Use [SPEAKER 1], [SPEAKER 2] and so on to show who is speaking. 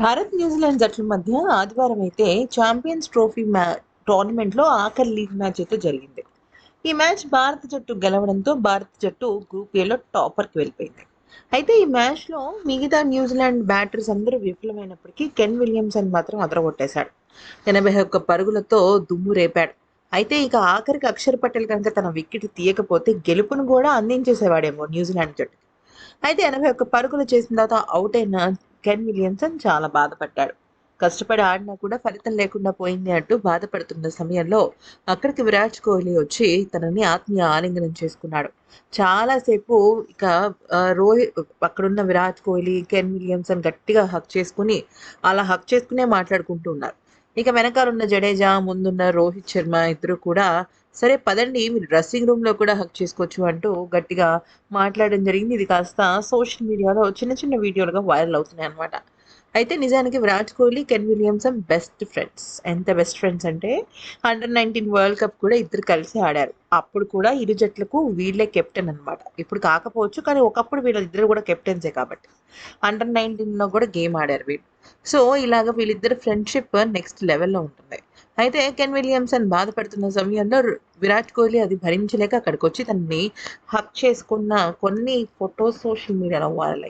[SPEAKER 1] Bharat New Zealand జట్ల మధ్య ఆదివారం అయితే ఛాంపియన్స్ ట్రోఫీ మ్యా టోర్నమెంట్లో ఆఖరి లీగ్ మ్యాచ్ అయితే జరిగింది. ఈ మ్యాచ్ భారత జట్టు గెలవడంతో భారత జట్టు గ్రూప్ ఏలో టాపర్కి వెళ్ళిపోయింది. అయితే ఈ మ్యాచ్లో మిగతా న్యూజిలాండ్ బ్యాటర్స్ అందరూ విఫలమైనప్పటికీ కెన్ విలియమ్సన్ మాత్రం అదరగొట్టేశాడు. ఎనభై ఒక్క పరుగులతో దుమ్ము రేపాడు. అయితే ఇక ఆఖరికి అక్షర్ పటేల్ కనుక తన వికెట్ తీయకపోతే గెలుపును కూడా అందించేసేవాడేమో న్యూజిలాండ్ జట్టు. అయితే ఎనభై ఒక్క పరుగులు చేసిన తర్వాత అవుట్ అయిన కెన్ విలియమ్సన్ చాలా బాధపడ్డాడు. కష్టపడి ఆడినా కూడా ఫలితం లేకుండా పోయింది అంటూ బాధపడుతున్న సమయంలో అక్కడికి విరాట్ కోహ్లీ వచ్చి తనని ఆత్మీయ ఆలింగనం చేసుకున్నాడు. చాలాసేపు ఇక రోహిత్ అక్కడున్న విరాట్ కోహ్లీ కెన్ విలియమ్సన్ గట్టిగా హక్ చేసుకుని అలా హక్ చేసుకునే మాట్లాడుకుంటూ ఉన్నారు. ఇక వెనకాలన్న జడేజా ముందున్న రోహిత్ శర్మ ఇద్దరు కూడా సరే పదండి. మీరు డ్రెస్సింగ్ రూమ్లో కూడా హక్ చేసుకోవచ్చు అంటూ గట్టిగా మాట్లాడడం జరిగింది. ఇది కాస్త సోషల్ మీడియాలో చిన్న చిన్న వీడియోలుగా వైరల్ అవుతున్నాయి అనమాట అయితే నిజానికి Virat Kohli Kane Williamson best friends. ఎంత బెస్ట్ ఫ్రెండ్స్ అంటే అండర్ నైన్టీన్ వరల్డ్ కప్ కూడా ఇద్దరు కలిసి ఆడారు. అప్పుడు కూడా ఇరు జట్లకు వీళ్ళే కెప్టెన్ అన్నమాట. ఇప్పుడు కాకపోవచ్చు కానీ ఒకప్పుడు వీళ్ళిద్దరు కూడా కెప్టెన్సే కాబట్టి. అండర్ నైన్టీన్లో కూడా గేమ్ ఆడారు వీళ్ళు. సో ఇలాగ వీళ్ళిద్దరు ఫ్రెండ్షిప్ నెక్స్ట్ లెవెల్లో ఉంటుంది. అయితే కెన్ విలియమ్సన్ బాధపడుతున్న సమయంలో విరాట్ కోహ్లీ అది భరించలేక అక్కడికి వచ్చి తనని హక్ చేసుకున్న కొన్ని ఫొటోస్ సోషల్ మీడియాలో వైరల్